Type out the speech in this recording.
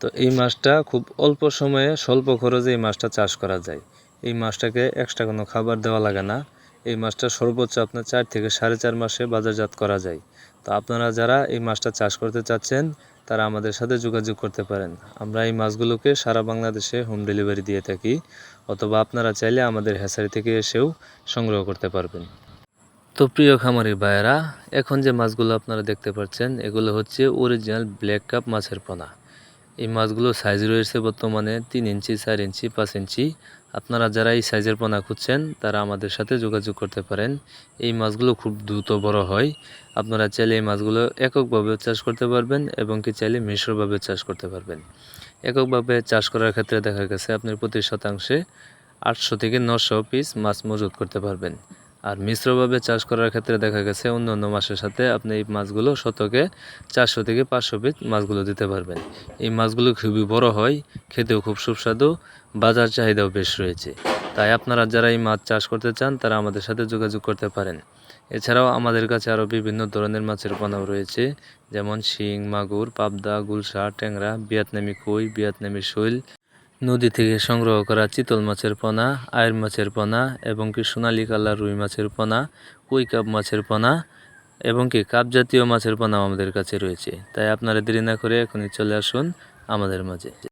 তো এই মাছটা খুব অল্প সময়ে স্বল্প খরচে এই মাছটা চাষ করা যায়। এই মাছটাকে এক্সট্রা কোনো খাবার দেওয়া লাগে না। এই মাছটা সর্বোচ্চ আপনার চার থেকে সাড়ে চার মাসে বাজারজাত করা যায়। তো আপনারা যারা এই মাছটা চাষ করতে চাচ্ছেন, তারা আমাদের সাথে যোগাযোগ করতে পারেন। আমরা এই মাছগুলোকে সারা বাংলাদেশে হোম ডেলিভারি দিয়ে থাকি, অথবা আপনারা চাইলে আমাদের হ্যাচারি থেকে এসেও সংগ্রহ করতে পারবেন। তো প্রিয় খামারি ভাইয়েরা, এখন যে মাছগুলো আপনারা দেখতে পাচ্ছেন, এগুলো হচ্ছে অরিজিনাল ব্ল্যাক কাপ মাছের পোনা। এই মাছগুলো সাইজ রয়েছে বর্তমানে তিন ইঞ্চি, চার ইঞ্চি, পাঁচ ইঞ্চি। আপনারা যারা এই সাইজের পোনা খুঁজছেন, তারা আমাদের সাথে যোগাযোগ করতে পারেন। এই মাছগুলো খুব দ্রুত বড় হয়। আপনারা চাইলে এই মাছগুলো এককভাবে চাষ করতে পারবেন এবং কি চাইলে মিশ্রভাবে চাষ করতে পারবেন। এককভাবে চাষ করার ক্ষেত্রে দেখা গেছে, আপনি প্রতি শতাংশে আটশো থেকে নশো পিস মাছ মজুত করতে পারবেন। আর মিশ্রভাবে চাষ করার ক্ষেত্রে দেখা গেছে অন্য অন্য মাছের সাথে আপনি এই মাছগুলো শতকে চারশো থেকে পাঁচশো পিস মাছগুলো দিতে পারবেন। এই মাছগুলো খুবই বড় হয়, খেতেও খুব সুস্বাদু, বাজার চাহিদাও বেশ রয়েছে। তাই আপনারা যারা এই মাছ চাষ করতে চান, তারা আমাদের সাথে যোগাযোগ করতে পারেন। এছাড়াও আমাদের কাছে আরও বিভিন্ন ধরনের মাছের পোনাও রয়েছে, যেমন শিং, মাগুর, পাবদা, গুলশা, ট্যাংরা, ভিয়েতনামি কই, ভিয়েতনামি শৈল নদী থেকে সংগ্রহ করা চিতল মাছের পোনা, আয়ের মাছের পোনা এবং কি সোনালি কালার রুই মাছের পোনা, কই কাপ মাছের পোনা এবং কি কাপ জাতীয় মাছের পোনাও আমাদের কাছে রয়েছে। তাই আপনারা দেরি না করে এখনই চলে আসুন আমাদের মাঝে।